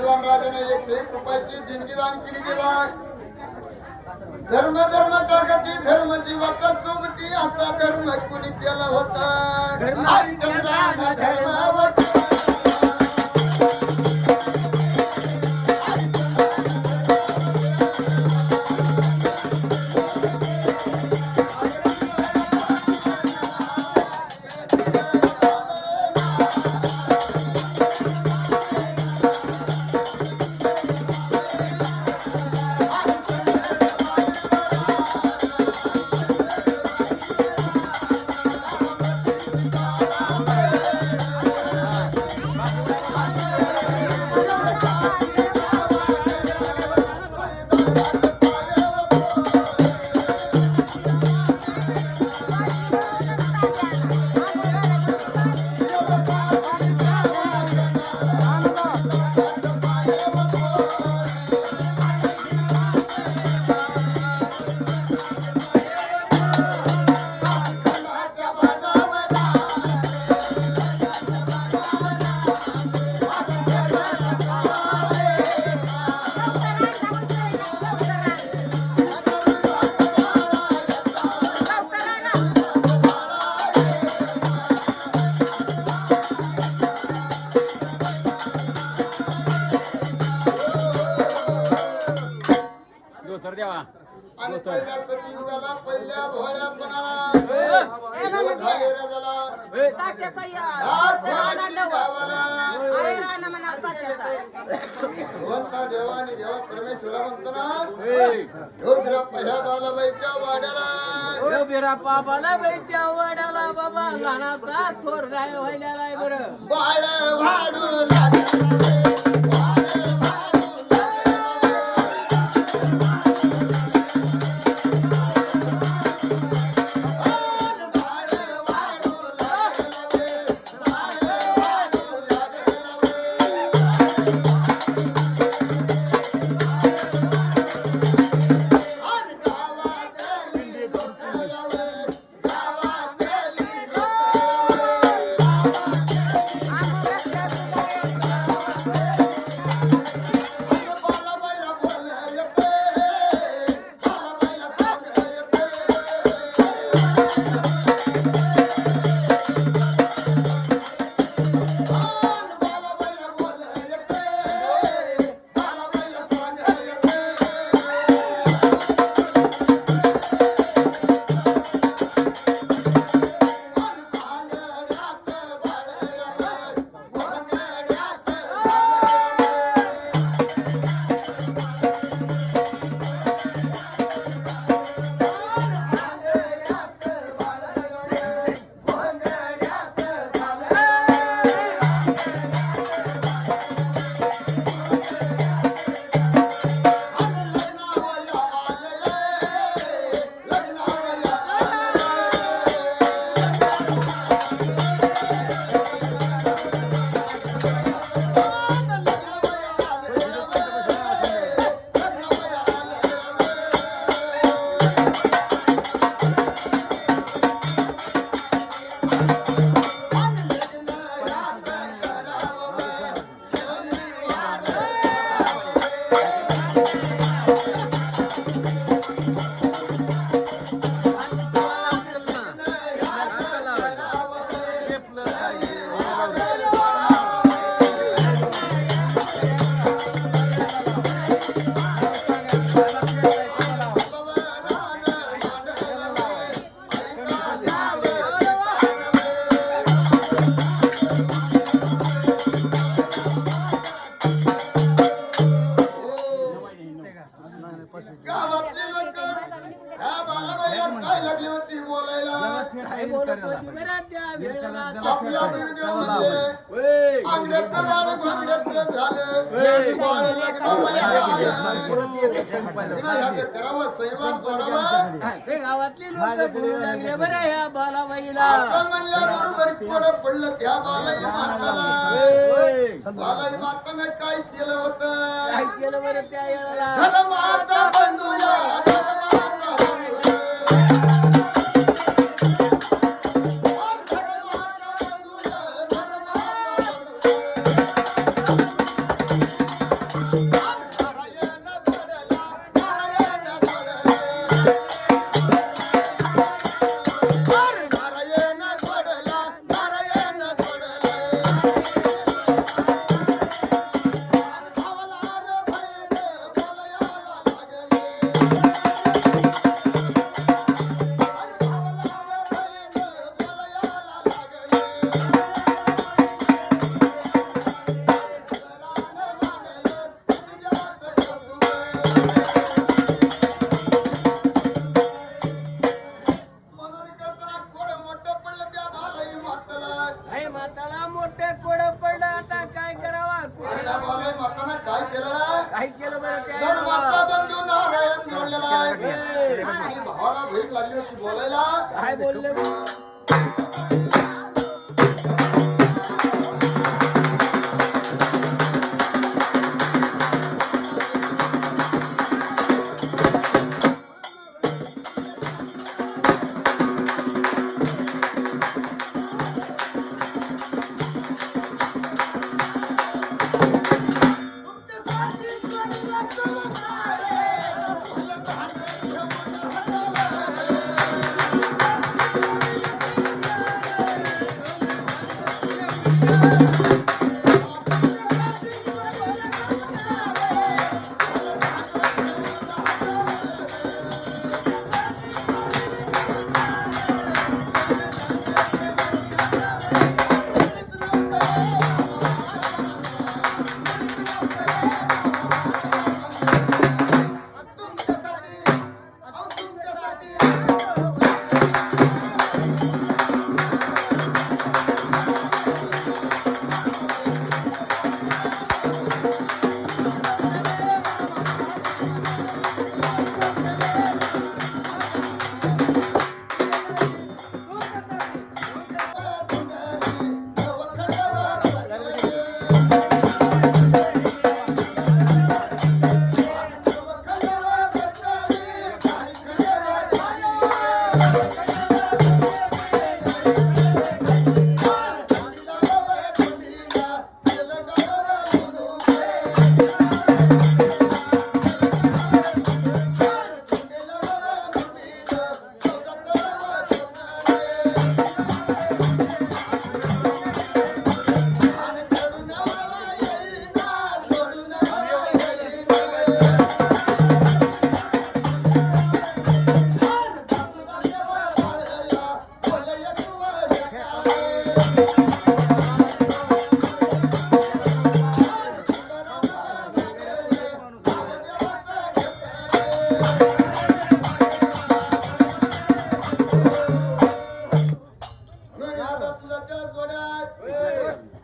एकशे एक रुपयाची देणगी दान केली देवा धर्म धर्म गती धर्म जीवाचा सोबती असा धर्म कुणी केला होता? हरिचंद्रान धर्मावती भगवंता देवाने जेव्हा परमेश्वरा म्हणतो ना बालाबाईच्या वाड्याला. बाबा लहानाचा थोर जाय व्हायला बरं. बाळ वाढू लागले. अंगड्याचं बाळ घोंगड्याचं झालं. बाळ लग्न ह्याचं करावं सैवार जोडावा ते गावातली लोक बोलू लागले बरं ह्या बालाबाईला. असं म्हणल्याबरोबर पुढं पडलं त्या बालाई माताला. बालाई मातानं काय केलं होतं? काय केलं बरं त्या वेळेला नारायण भावाला भेट लागली बोलायला. काय बोलले?